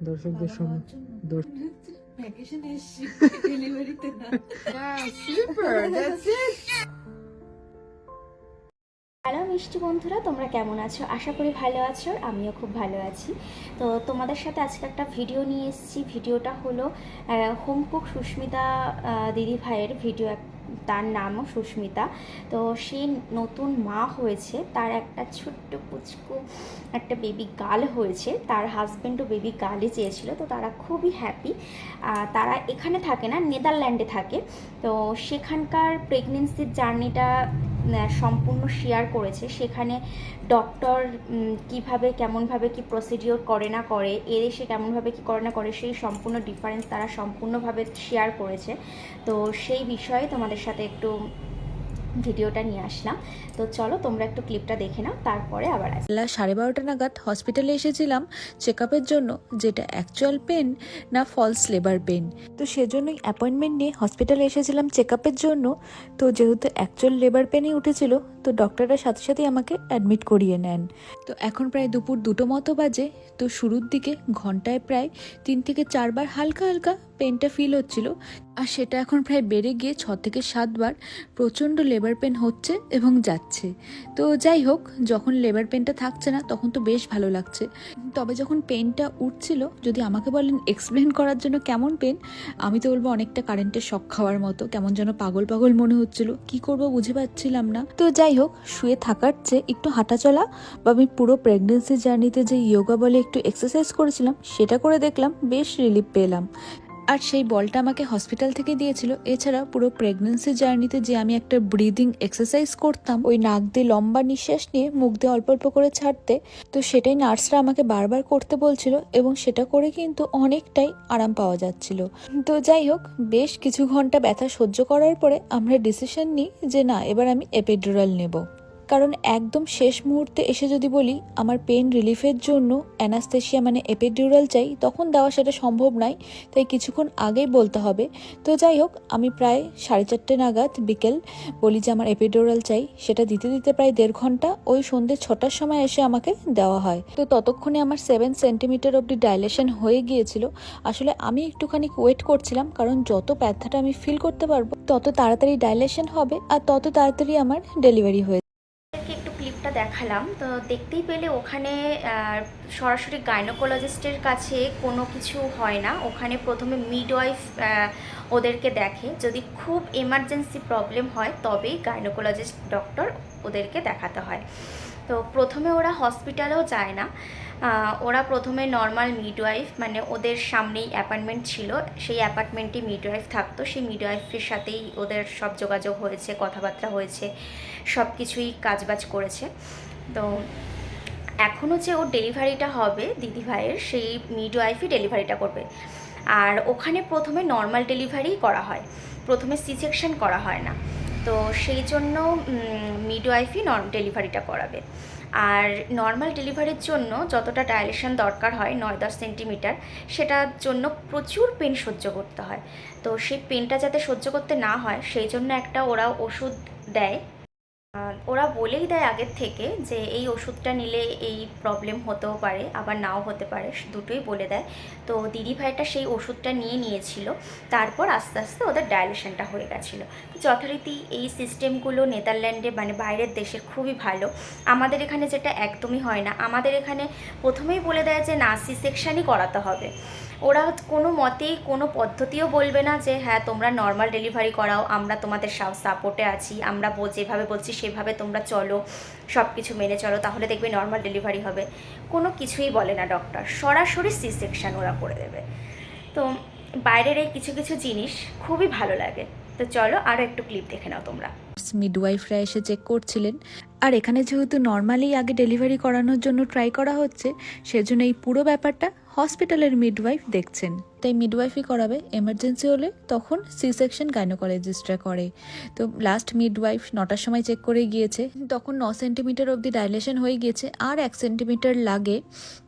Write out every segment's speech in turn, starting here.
দর্শকদের সঙ্গে ভ্যাকেশন এসছি ডেলিভারিতে না। হ্যালো মিষ্টি বন্ধুরা তোমরা কেমন আছো? আশা করি ভালো আছো আমিও খুব ভালো আছি। তো তোমাদের সাথে আজকে একটা ভিডিও নিয়ে এসেছি। ভিডিওটা হলো হোম কুক সুস্মিতা দিদি ভাইয়ের ভিডিও এক- তার নামও সুস্মিতা। তো সে নতুন মা হয়েছে, তার একটা ছোট্ট পুচকু, একটা বেবি গার্ল হয়েছে, তার হাজব্যান্ডও বেবি গার্লই চেয়েছিল, তো তারা খুবই হ্যাপি তারা এখানে থাকে না, নেদারল্যান্ডে থাকে। তো সেখানকার প্রেগনেন্সির জার্নিটা সম্পূর্ণ শেয়ার করেছে। সেখানে ডক্টর কীভাবে, কেমনভাবে কি প্রসিডিওর করে না করে এদেশে কেমনভাবে কি করে না করে, সেই সম্পূর্ণ ডিফারেন্স তারা সম্পূর্ণভাবে শেয়ার করেছে। তো সেই বিষয়ে তোমাদের সাথে একটু ভিডিওটা নিয়ে আসলাম। তো চলো তোমরা একটু ক্লিপটা দেখে নাও, তারপরে আবার আসি। বেলা সাড়ে বারোটা নাগাদ হসপিটালে এসেছিলাম চেক জন্য, যেটা অ্যাকচুয়াল পেন না ফলস লেবার পেন তো সেজন্যই অ্যাপয়েন্টমেন্ট নিয়ে হসপিটালে এসেছিলাম চেক জন্য। তো যেহেতু অ্যাকচুয়াল লেবার পেনই উঠেছিল তো ডক্টররা সাথে সাথেই আমাকে অ্যাডমিট করিয়ে নেন। তো এখন প্রায় দুপুর দুটো মতো বাজে, তো শুরুর দিকে ঘন্টায় প্রায় তিন থেকে চারবার হালকা হালকা পেনটা ফিল হচ্ছিল, আর সেটা এখন প্রায় বেড়ে গিয়ে ছ থেকে সাতবার প্রচণ্ড লেবার পেন হচ্ছে এবং যাচ্ছে। তো যাই হোক, যখন লেবার পেনটা থাকছে না, তখন তো বেশ ভালো লাগছে। তবে যখন পেনটা উঠছিল, যদি আমাকে বলেন এক্সপ্লেন করার জন্য কেমন পেন আমি তো বলব অনেকটা কারেন্টের শখ খাওয়ার মতো, কেমন যেন পাগল পাগল মনে হচ্ছিল, কি করব বুঝে পাচ্ছিলাম না। তো যাই হোক শুয়ে থাকার চেয়ে একটু হাঁটাচলা বা আমি পুরো প্রেগনেন্সি জার্নিতে যে ইয়োগা বলে একটু এক্সারসাইজ করেছিলাম, সেটা করে দেখলাম, বেশ রিলিফ পেলাম। আর সেই বলটা আমাকে হসপিটাল থেকে দিয়েছিল। এছাড়া পুরো প্রেগনেন্সি জার্নিতে যে আমি একটা ব্রিদিং এক্সারসাইজ করতাম, ওই নাক দিয়ে লম্বা নিঃশ্বাস নিয়ে মুখ দিয়ে অল্প অল্প করে ছাড়তে, তো সেটাই নার্সরা আমাকে বারবার করতে বলছিল এবং সেটা করে কিন্তু অনেকটাই আরাম পাওয়া যাচ্ছিল। তো যাই হোক, বেশ কিছু ঘণ্টা ব্যথা সহ্য করার পরে আমরা ডিসিশন নিই যে না, এবার আমি এপিডুরাল নেব। কারণ একদম শেষ মুহূর্তে এসে যদি বলি, আমার পেন রিলিফের জন্য অ্যানাস্থেশিয়া মানে এপিডিউরাল চাই, তখন দেওয়া সেটা সম্ভব নয়, তাই কিছুক্ষণ আগেই বলতে হবে। তো যাই হোক, আমি প্রায় সাড়ে চারটে নাগাদ বিকেল বলি যে আমার এপিডিউরাল চাই, সেটা দিতে দিতে প্রায় দেড় ঘণ্টা, ওই সন্ধ্যে ছটার সময় এসে আমাকে দেওয়া হয়। তো ততক্ষণে আমার সেভেন সেন্টিমিটার অবধি ডাইলেশন হয়ে গিয়েছিল। আসলে আমি একটুখানি ওয়েট করছিলাম, কারণ যত ব্যথাটা আমি ফিল করতে পারব, তত তাড়াতাড়ি ডাইলেশন হবে, আর তত তাড়াতাড়ি আমার ডেলিভারি হয়ে দেখালাম। তো দেখতেই পেলে ওখানে সরাসরি গাইনোকোলজিস্টের কাছে কোনো কিছু হয় না। ওখানে প্রথমে মিডওয়াইফ ওদেরকে দেখে। যদি খুব এমার্জেন্সি প্রবলেম হয়, তবেই গাইনোকোলজিস্ট ডক্টর ওদেরকে দেখাতে হয়। তো প্রথমে ওরা হসপিটালেও যায় না। ওরা প্রথমে নর্মাল মিডওয়াইফ মানে ওদের সামনেই অ্যাপার্টমেন্ট ছিল। সেই অ্যাপার্টমেন্টে মিডওয়াইফ থাকতো। সেই মিডওয়াইফের সাথেই ওদের সব যোগাযোগ হয়েছে, কথাবার্তা হয়েছে সব কিছুই কাজবাজ করেছে। তো এখনও যে ওর ডেলিভারিটা হবে দিদিভাইয়ের, সেই মিডওয়াইফই ডেলিভারিটা করবে। আর ওখানে প্রথমে নর্মাল ডেলিভারি করা হয়। প্রথমে সি সেকশন করা হয় না। তো সেই জন্য মিডওয়াইফই নর্ম ডেলিভারিটা করাবে। আর নর্মাল ডেলিভারির জন্য যতটা ডায়ালেশন দরকার হয়, নয় দশ সেন্টিমিটার, সেটার জন্য প্রচুর পেন সহ্য করতে হয়। তো সেই পেনটা যাতে সহ্য করতে না হয়, সেই জন্য একটা ওরা ওষুধ দেয় ওরা বলেই দেয় আগের থেকে যে এই ওষুধটা নিলে এই প্রবলেম হতেও পারে, আবার নাও হতে পারে দুটোই বলে দেয়। তো দিদি ভাইটা সেই ওষুধটা নিয়ে নিয়েছিল, তারপর আস্তে আস্তে ওদের ডাইলেশনটা হয়ে গেছিল। তো যথারীতি এই সিস্টেমগুলো নেদারল্যান্ডে মানে বাইরের দেশের খুবই ভালো। আমাদের এখানে যেটা একদমই হয় না। আমাদের এখানে প্রথমেই বলে দেয় যে না সি সেকশানই করাতে হবে। ওরা কোনো মতেই, কোনো পদ্ধতিও বলবে না যে হ্যাঁ তোমরা নর্মাল ডেলিভারি করাও, আমরা তোমাদের সাপোর্টে আছি, আমরা যেভাবে বলছি সেভাবে তোমরা চলো সব কিছু মেনে চলো, তাহলে দেখবে নর্মাল ডেলিভারি হবে। কোনো কিছুই বলে না ডক্টর সরাসরি সি সেকশান ওরা করে দেবে। তো বাইরের এই কিছু কিছু জিনিস খুবই ভালো লাগে। তো চলো আরও একটু ক্লিপ দেখে নাও তোমরা। মিডওয়াইফরা এসে চেক করছিলেন। আর এখানে যেহেতু নর্মালি আগে ডেলিভারি করানোর জন্য ট্রাই করা হচ্ছে, সেজন্য এই পুরো ব্যাপারটা হসপিটালের মিডওয়াইফ দেখছেন। তাই মিডওয়াইফই করাবে। এমার্জেন্সি হলে তখন সি সেকশন গাইনোকোলজিস্টরা করে। তো লাস্ট মিডওয়াইফ নটার সময় চেক করে গিয়েছে। তখন ন সেন্টিমিটার অবধি ডাইলেশন হয়ে গিয়েছে। আর এক সেন্টিমিটার লাগে।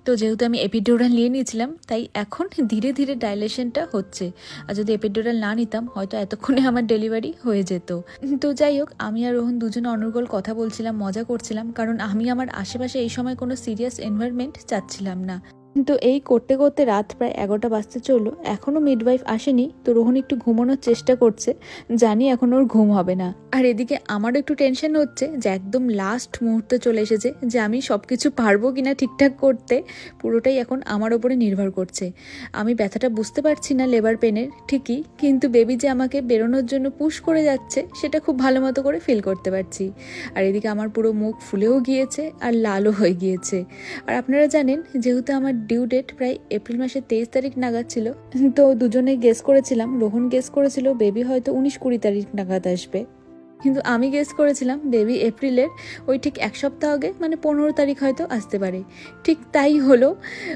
তো যেহেতু আমি এপিডোরাল নিয়ে নিয়েছিলাম, তাই এখন ধীরে ধীরে ডাইলেশনটা হচ্ছে। আর যদি এপিডোরাল না নিতাম, হয়তো এতক্ষণে আমার ডেলিভারি হয়ে যেত। তো যাই হোক, আমি আর রোহন দুজনে অনর্গল কথা বলছিলাম, মজা করছিলাম। কারণ আমি আমার আশেপাশে এই সময় কোনো সিরিয়াস এনভায়রনমেন্ট চাচ্ছিলাম না। তো এই করতে করতে রাত প্রায় এগারোটা বাজতে চলল। এখনও মিডওয়াইফ আসেনি, তো রোহন একটু ঘুমানোর চেষ্টা করছে। জানি এখন ওর ঘুম হবে না। আর এদিকে আমারও একটু টেনশন হচ্ছে যে একদম লাস্ট মুহূর্তে চলে এসেছে যে আমি সব কিছু পারব কি না ঠিকঠাক করতে। পুরোটাই এখন আমার ওপরে নির্ভর করছে। আমি ব্যথাটা বুঝতে পারছি না লেবার পেনের ঠিকই। কিন্তু বেবি যে আমাকে বেরোনোর জন্য পুশ করে যাচ্ছে, সেটা খুব ভালো মতো করে ফিল করতে পারছি। আর এদিকে আমার পুরো মুখ ফুলেও গিয়েছে আর লালও হয়ে গিয়েছে। আর আপনারা জানেন, যেহেতু আমার ডিউ ডেট প্রায় এপ্রিল মাসের তেইশ তারিখ নাগাদ ছিল। তো দুজনে গেস করেছিলাম, রোহন গেস করেছিল বেবি হয়তো উনিশ কুড়ি তারিখ নাগাদ আসবে। কিন্তু আমি গেস করেছিলাম বেবি এপ্রিলের ওই ঠিক এক সপ্তাহ আগে মানে পনেরো তারিখ হয়তো আসতে পারে। ঠিক তাই হলো,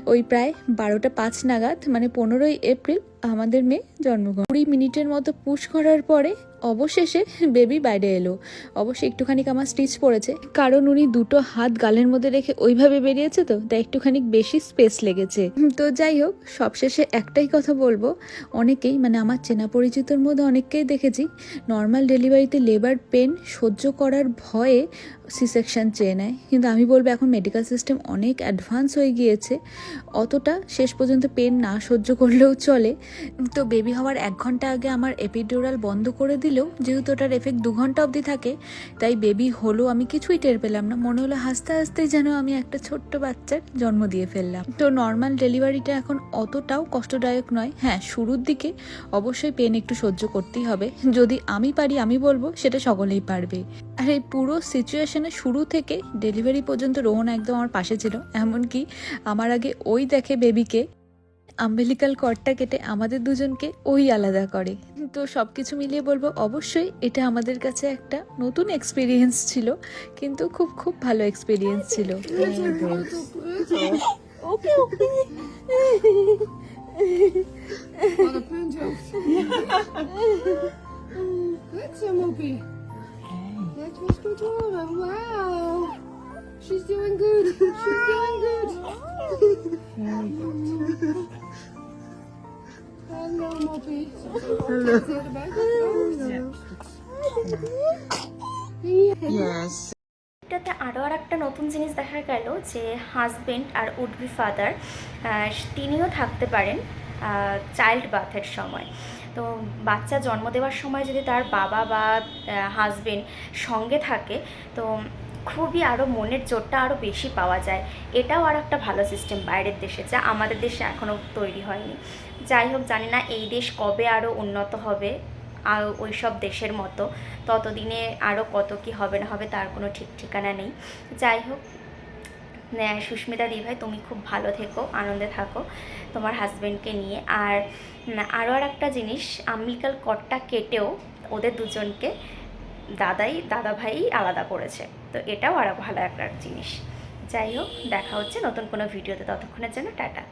ওই প্রায় বারোটা পাঁচ নাগাদ মানে পনেরোই এপ্রিল আমাদের মেয়ে জন্মগ্রহণ। কুড়ি মিনিটের মতো পুশ করার পরে অবশেষে বেবি বাইরে এলো। অবশ্যই একটুখানি আমার স্টিচ পড়েছে। কারণ উনি দুটো হাত গালের মধ্যে রেখে ওইভাবে বেরিয়েছে তো, তাই একটুখানি বেশি স্পেস লেগেছে। তো যাই হোক, সবশেষে একটাই কথা বলব। অনেকেই মানে আমার চেনা পরিচিতর মধ্যে অনেককেই দেখেছি নর্মাল ডেলিভারিতে লেবার পেন সহ্য করার ভয়ে সি সেকশান চেয়ে নেয়। কিন্তু আমি বলব এখন মেডিকেল সিস্টেম অনেক অ্যাডভান্স হয়ে গিয়েছে। অতটা শেষ পর্যন্ত পেন না সহ্য করলেও চলে। তো বেবি হওয়ার এক ঘণ্টা আগে আমার এপিডিউরাল বন্ধ করে দিলেও যেহেতু ওটার এফেক্ট দু ঘণ্টা অবধি থাকে, তাই বেবি হলো আমি কিছুই টের পেলাম না। মনে হলো হাসতে হাসতেই যেন আমি একটা ছোট্ট বাচ্চার জন্ম দিয়ে ফেললাম। তো নর্মাল ডেলিভারিটা এখন অতটাও কষ্টদায়ক নয়। হ্যাঁ শুরুর দিকে অবশ্যই পেন একটু সহ্য করতেই হবে। যদি আমি পারি, আমি বলব, সেটা সকলেই পারবে। আর এই পুরো সিচুয়েশনে শুরু থেকে ডেলিভারি পর্যন্ত রোহন একদম আমার পাশে ছিল। এমনকি আমার আগে ওই দেখে বেবিকে আম্বেলিকাল কর্ডটা কেটে আমাদের দুজনকে ওই আলাদা করে। তো সব কিছু মিলিয়ে বলব অবশ্যই এটা আমাদের কাছে একটা নতুন এক্সপিরিয়েন্স ছিল কিন্তু খুব খুব ভালো এক্সপিরিয়েন্স ছিল। ওকে ওকে On a spoon jokes. That's a Mopi. That's Mr. Dora. Wow. She's doing good. She's doing good. Hello, Mopi. Hello. Yes. এটাতে আরও আর একটা নতুন জিনিস দেখা গেল যে হাজবেন্ড আর উডবি ফাদার তিনিও থাকতে পারেন চাইল্ড বার্থের সময় তো বাচ্চা জন্ম দেওয়ার সময় যদি তার বাবা বা হাজবেন্ড সঙ্গে থাকে, তো খুবই আরও মনের জোরটা আরও বেশি পাওয়া যায়। এটাও আর একটা ভালো সিস্টেম বাইরের দেশে, যা আমাদের দেশে এখনও তৈরি হয়নি। যাই হোক, জানি না এই দেশ কবে আরও উন্নত হবে, আর ওই সব দেশের মতো। ততদিনে আরও কত কি হবে না হবে তার কোনো ঠিক ঠিকানা নেই। যাই হোক সুস্মিতা দিভাই, তুমি খুব ভালো থেকো, আনন্দে থাকো তোমার হাজব্যান্ডকে নিয়ে। আর আরও আর একটা জিনিস আম্বিকাল কটটা কেটেও ওদের দুজনকে দাদাই দাদা ভাই আলাদা করেছে। তো এটাও আরও ভালো একটা জিনিস। যাই হোক, দেখা হচ্ছে নতুন কোনো ভিডিওতে। ততক্ষণের জন্য টাটা।